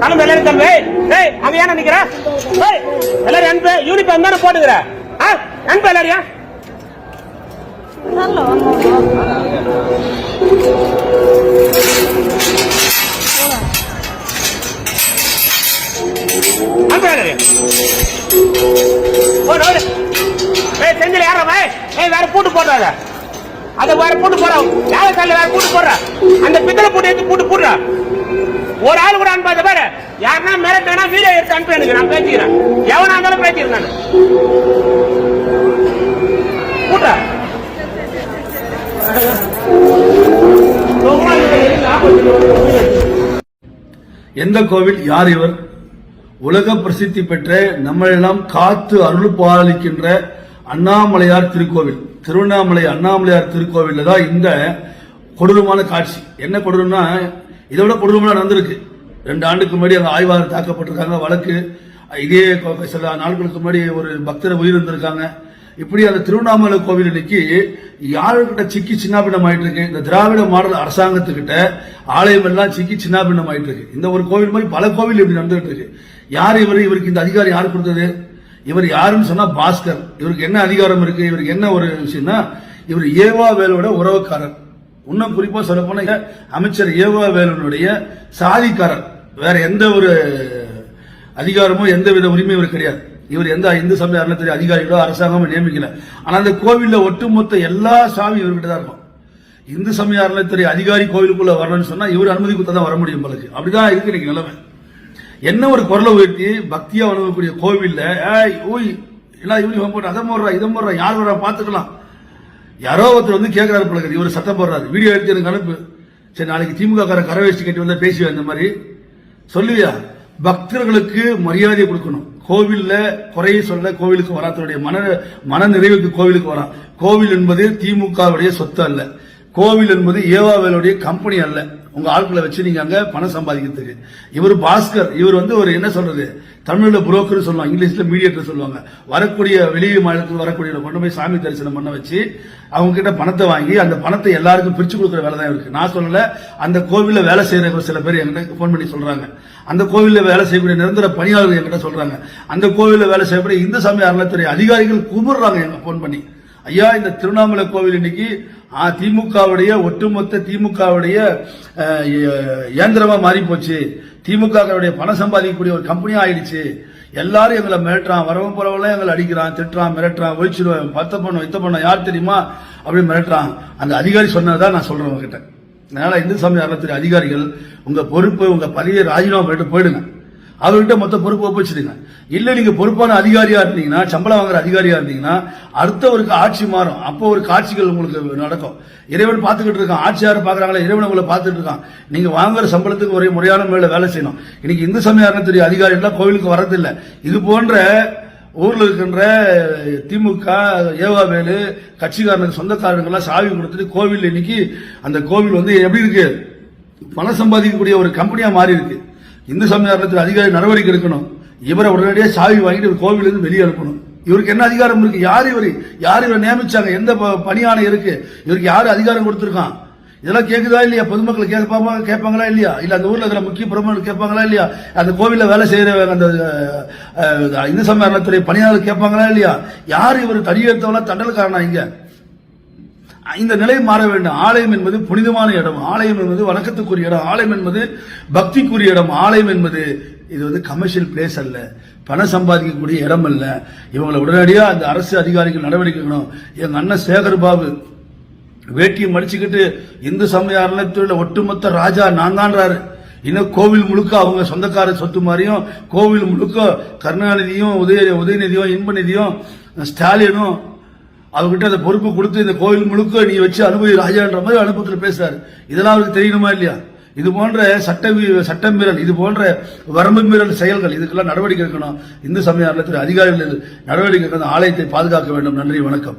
கிளம்பு எல்லாரும் கிளம்பு ஏய் அங்க ஏன் நிக்கிற? ஏய் எல்லாரும் அனுப்பு யூனிஃபார்ம் தானே போட்டுக்கிற? ஆ அனுப்பு எல்லாரையும். அனுப்பு எல்லாரையும். ஓடு ஓடு. ஏய் செந்தில் யாரா ஏய் ஏய் வேற பூட்டு போடுறாங்க அத வேற பூட்டு போடுற யார கல்ல வேற பூட்டு போடுற? அந்த பித்தளை பூட்டு எடுத்து பூட்டு போடுற. ஒரு ஆள் கூட அனுப்பாத பாரு. யாருன்னா மிரட்டானா வீடியோ எடுத்து அனுப்பி எனக்கு நான் பேசிக்கிறேன். எவனா இருந்தாலும் பேசிக்கிறேன் நான். கூட்ட எந்த கோவில் யார் இவர்? உலக பிரசித்தி பெற்ற நம்மளெல்லாம் காத்து அருள் பாலிக்கின்ற அண்ணாமலையார் திருக்கோவில். திருவண்ணாமலை அண்ணாமலையார் திருக்கோவில்ல தான் இந்த கொடூரமான காட்சி. என்ன கொடூரம்னா இதை விட கொடூரமான நடந்திருக்கு. ரெண்டு ஆண்டுக்கு முன்னாடி அந்த ஆய்வாளர் தாக்கப்பட்டிருக்காங்க வழக்கு. இதே சில நாட்களுக்கு முன்னாடி ஒரு பக்தர் உயிரிழந்திருக்காங்க. இப்படி அந்த திருவண்ணாமலை கோவில் இன்னைக்கு யாருக்கிட்ட சிக்கி சின்னாபின்னம் ஆயிட்டு இருக்கு இந்த திராவிட மாடல் அரசாங்கத்துக்கிட்ட ஆலயம் எல்லாம் சிக்கி சின்னாபின்னம் ஆயிட்டு இருக்கு இந்த ஒரு கோவில் மாதிரி பல கோவில் இப்படி நடந்துகிட்டு இருக்கு யார் இவர்? இவருக்கு இந்த அதிகாரம் யார் கொடுத்தது? இவர் யாருன்னு சொன்னா பாஸ்கர். இவருக்கு என்ன அதிகாரம் இருக்கு? இவருக்கு என்ன ஒரு விஷயம்னா இவர் ஏவா வேலோட உறவுக்காரர். இன்னும் குறிப்பா சொல்ல போனா அமைச்சர் ஏவா வேலுனுடைய சாதிக்காரர். வேற எந்த ஒரு அதிகாரமும் எந்த வித உரிமையும் இவர் கிடையாது. இவர் எந்த இந்து சமய அறநிலையத்துறை அதிகாரிகளோ அரசாங்கமோ நியமிக்கல. ஆனா அந்த கோவில்ல ஒட்டுமொத்த எல்லா சாமி இவர்கிட்ட தான் இருக்கும். இந்து சமய அறநிலையத்துறை அதிகாரி கோவிலுக்குள்ள வரணும்னு சொன்னா இவர் அனுமதி கொடுத்தா தான் வர முடியும் பலக்கு. அப்படிதான் இருக்கு இன்னைக்கு நிலைமை. என்ன ஒரு குரலை உயர்த்தி பக்தியா வணங்கக்கூடிய கோவில்ல ஏய் ஓய் எல்லாம் இவனி போட்டு அதை போடுறா இதை போடுறா யார் வரா பாத்துக்கலாம் யாரோ ஒருத்தர் வந்து கேட்கிறாரு பழகுது இவர் சத்தம் போடுறாரு. வீடியோ எடுத்து எனக்கு அனுப்பு. சரி நாளைக்கு திமுக கார கரை கட்டி வந்தா பேசுவேன் இந்த மாதிரி. சொல்லுவியா? பக்தர்களுக்கு மரியாதை கொடுக்கணும். கோவில்ல குறைய சொல்ல கோவிலுக்கு வரா. மன மன நிறைவுக்கு கோவிலுக்கு வரான் கோவில் என்பது திமுகவுடைய சொத்து அல்ல. கோவில் என்பது ஏவாவேலுடைய கம்பெனி அல்ல. உங்க ஆட்களை வச்சு நீங்க அங்க பணம் சம்பாதிக்கிறதுக்கு. இவர் பாஸ்கர் இவர் வந்து ஒரு என்ன சொல்றது? தமிழ்ல புரோக்கர் சொல்லுவாங்க இங்கிலீஷ்ல மீடியேட்டர் சொல்லுவாங்க. வரக்கூடிய வெளியே மாநிலத்தில் வரக்கூடிய கொண்டு போய் சாமி தரிசனம் பண்ண வச்சு அவங்க கிட்ட பணத்தை வாங்கி அந்த பணத்தை எல்லாருக்கும் பிரிச்சு கொடுக்குற வேலை தான் இருக்கு. நான் சொல்லல அந்த கோவில்ல வேலை செய்யற சில பேர் என்கிட்ட போன் பண்ணி சொல்றாங்க. அந்த கோவில்ல வேலை செய்யக்கூடிய நிரந்தர பணியாளர்கள் என்கிட்ட சொல்றாங்க. அந்த கோவில்ல வேலை செய்யக்கூடிய இந்து சமய அறநிலைத்துறை அதிகாரிகள் குமுறாங்க எங்க போன் பண்ணி. ஐயா இந்த திருவண்ணாமலை கோவில் இன்னைக்கு திமுகவுடைய ஒட்டுமொத்த திமுகவுடைய இயந்திரமா மாறி போச்சு திமுகவுடைய பணம் சம்பாதிக்கக்கூடிய ஒரு கம்பெனியா ஆயிடுச்சு. எல்லாரும் எங்களை மிரட்டுறான் வரவும் போறவெல்லாம் எங்களை அடிக்கிறான் திட்டுறான் மிரட்டுறான் ஒழிச்சிடுவேன் பத்த பண்ணும் இத்த பண்ணும் யார் தெரியுமா? அப்படின்னு மிரட்டுறான். அந்த அதிகாரி சொன்னதான் நான் சொல்றேன் உங்ககிட்ட. அதனால இந்து சமய அறத்துறை அதிகாரிகள் உங்க பொறுப்பு உங்க பதவியை ராஜினாமா பண்ணிட்டு போயிடுங்க. அவர்கிட்ட மொத்த பொறுப்பு ஒப்பச்சிடுங்க இல்ல நீங்க பொறுப்பான அதிகாரியா இருந்தீங்கன்னா சம்பளம் வாங்குற அதிகாரியா இருந்தீங்கன்னா அடுத்தவருக்கு ஆட்சி மாறும். அப்போ ஒரு காட்சிகள் உங்களுக்கு நடக்கும். இறைவன் பார்த்துக்கிட்டு இருக்கான். ஆட்சியார் பாக்குறாங்களா இறைவன் உங்களை பார்த்துட்டு இருக்கான். நீங்க வாங்குற சம்பளத்துக்கு ஒரே முறையான முறையில் வேலை செய்யணும். இன்னைக்கு இந்து சமய அறநிலையத்துறை அதிகாரிகள் கோவிலுக்கு வரதில்லை இது போன்ற ஊர்ல இருக்கின்ற திமுக ஏவாவேலு கட்சிக்காரனுக்கு சொந்தக்காரனுக்கெல்லாம் சாவி கொடுத்துட்டு கோவில் இன்னைக்கு அந்த கோவில் வந்து எப்படி இருக்கு? பணம் சம்பாதிக்கக்கூடிய ஒரு கம்பெனியா மாறி இருக்கு இந்து சமய அதிகாரி நடவடிக்கை எடுக்கணும். இவரை உடனடியாக சாவி வாங்கிட்டு ஒரு கோவிலிருந்து வெளியே அனுப்பணும். இவருக்கு என்ன அதிகாரம் இருக்கு? யார் இவர்? யார் இவரை நியமிச்சாங்க? எந்த ப- இருக்கு? இவருக்கு யார் அதிகாரம் கொடுத்துருக்கான்? இதெல்லாம் கேக்குதா இல்லையா? பொதுமக்கள் கேட்பாங்க கேட்பாங்களா இல்லையா? இல்ல அந்த ஊர்ல இருக்கிற முக்கிய பிரமுகர்கள் கேட்பாங்களா இல்லையா? அந்த கோவிலில் வேலை செய்யற அந்த இந்து சமயத்துறை பணியாளர் கேட்பாங்களா இல்லையா? யார் இவர் தடியெடுத்தவனா? தண்டலுக்காரனா இங்க? இந்த நிலை மாற வேண்டும். ஆலயம் என்பது புனிதமான இடம். ஆலயம் என்பது வணக்கத்துக்குரிய இடம். ஆலயம் என்பது பக்திக்குரிய இடம். ஆலயம் என்பது இது வந்து கமர்ஷியல் பிளேஸ் அல்ல. பணம் சம்பாதிக்கக்கூடிய இடம் அல்ல. இவங்களை உடனடியாக அந்த அரசு அதிகாரிகள் நடவடிக்கை எடுக்கணும். அண்ணன் சேகர் பாபு வேட்டியை மடிச்சுக்கிட்டு இந்து சமய அறநிலையத்துறையில ஒட்டுமொத்த ராஜா நான் தான்றாரு இன்னும் கோவில் முழுக்க அவங்க சொந்தக்கார சொத்து மாதிரியும் கோவில் முழுக்க கருணாநிதியும் உதய உதயநிதியும் இன்பநிதியும் ஸ்டாலினும் அவர்கிட்ட அந்த பொறுப்பு கொடுத்து இந்த கோவில் முழுக்க நீ வச்சு அனுபவி ராஜான்ற மாதிரி அனுபவத்தில் பேசுறாரு. இதெல்லாம் அவருக்கு தெரியணுமா இல்லையா? இது போன்ற சட்ட சட்டம் மீறல் இது போன்ற வரம்பு மீறல் செயல்கள் இதுக்கெல்லாம் நடவடிக்கை எடுக்கணும். இந்து சமய அறத்தில் அதிகாரிகள் நடவடிக்கை எடுக்கணும். ஆலயத்தை பாதுகாக்க வேண்டும். நன்றி வணக்கம்.